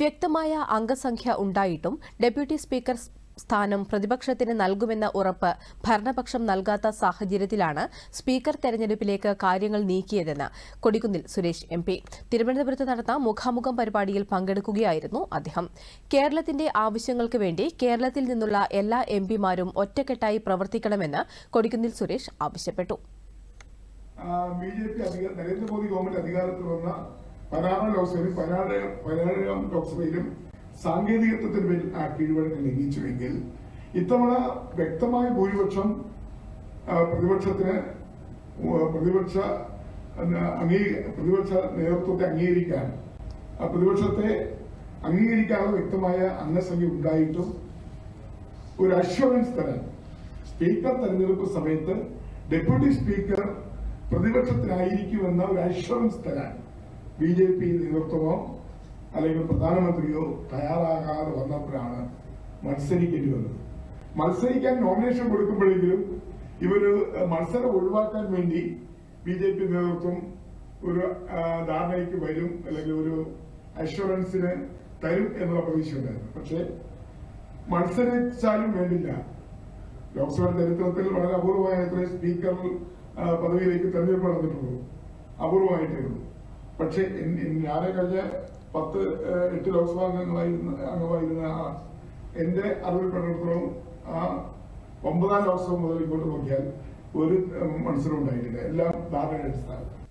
വ്യക്തമായ അംഗസംഖ്യ ഉണ്ടായിട്ടും ഡെപ്യൂട്ടി സ്പീക്കർ സ്ഥാനം പ്രതിപക്ഷത്തിന് നൽകുമെന്ന ഉറപ്പ് ഭരണപക്ഷം നൽകാത്ത സാഹചര്യത്തിലാണ് സ്പീക്കർ തെരഞ്ഞെടുപ്പിലേക്ക് കാര്യങ്ങൾ നീക്കിയതെന്ന് കൊടിക്കുന്നിൽ സുരേഷ് എം പി. തിരുവനന്തപുരത്ത് നടന്ന മുഖാമുഖം പരിപാടിയിൽ പങ്കെടുക്കുകയായിരുന്നു അദ്ദേഹം. കേരളത്തിന്റെ ആവശ്യങ്ങൾക്ക് വേണ്ടി കേരളത്തിൽ നിന്നുള്ള എല്ലാ എം പിമാരും ഒറ്റക്കെട്ടായി പ്രവർത്തിക്കണമെന്ന് കൊടിക്കുന്നിൽ സുരേഷ് ആവശ്യപ്പെട്ടു. നരേന്ദ്രമോദി ഗവൺമെന്റ് അധികാരത്തിൽ വന്ന പതിനാറാം ലോക്സഭയിൽ പതിനാറ് പതിനേഴാം ലോക്സഭയിലും സാങ്കേതികത്വത്തിന് പേരിൽ ആ കീഴ്വഴക്കം ലംഘിച്ചുവെങ്കിൽ ഇത്തവണ വ്യക്തമായ ഭൂരിപക്ഷം പ്രതിപക്ഷത്തിന് പ്രതിപക്ഷ പ്രതിപക്ഷ നേതൃത്വത്തെ അംഗീകരിക്കാൻ പ്രതിപക്ഷത്തെ അംഗീകരിക്കാനുള്ള വ്യക്തമായ അംഗസംഖ്യ ഉണ്ടായിട്ടും ഒരു അഷ്വറൻസ് തരാൻ സ്പീക്കർ തെരഞ്ഞെടുപ്പ് സമയത്ത് ഡെപ്യൂട്ടി സ്പീക്കർ പ്രതിപക്ഷത്തിനായിരിക്കുമെന്ന ഒരു അഷ്വറൻസ് തരാൻ ബി ജെ പി നേതൃത്വമോ അല്ലെങ്കിൽ പ്രധാനമന്ത്രിയോ തയ്യാറാകാതെ വന്നപ്പോഴാണ് മത്സരിക്കേണ്ടി വന്നത്. മത്സരിക്കാൻ നോമിനേഷൻ കൊടുക്കുമ്പോഴെങ്കിലും ഇവർ മത്സരം ഒഴിവാക്കാൻ വേണ്ടി ബി ജെ പി നേതൃത്വം ഒരു ധാരണയ്ക്ക് വരും അല്ലെങ്കിൽ ഒരു അഷുറൻസിന് തരും എന്നുള്ള പ്രതീക്ഷയുണ്ടായിരുന്നു. പക്ഷേ മത്സരിച്ചാലും വേണ്ടില്ല. ലോക്സഭാ ചരിത്രത്തിൽ വളരെ അപൂർവമായ എത്ര സ്പീക്കർ പദവിയിലേക്ക് തെരഞ്ഞെടുപ്പ് നടന്നിട്ടുള്ളൂ. അപൂർവമായിട്ടേ ഉള്ളൂ. പക്ഷേ ഞാനെ കഴിഞ്ഞ പത്ത് എട്ട് ലോക്സഭാ അംഗങ്ങളായിരുന്ന അംഗമായിരുന്ന ആ എന്റെ അറിവിൽപ്പെട്ടിടത്തോളം ആ ഒമ്പതാം ലോക്സഭ മുതൽ ഇങ്ങോട്ട് നോക്കിയാൽ ഒരു മത്സരം ഉണ്ടായിട്ടില്ല എല്ലാം ധാരണയുടെ അടിസ്ഥാനത്തിൽ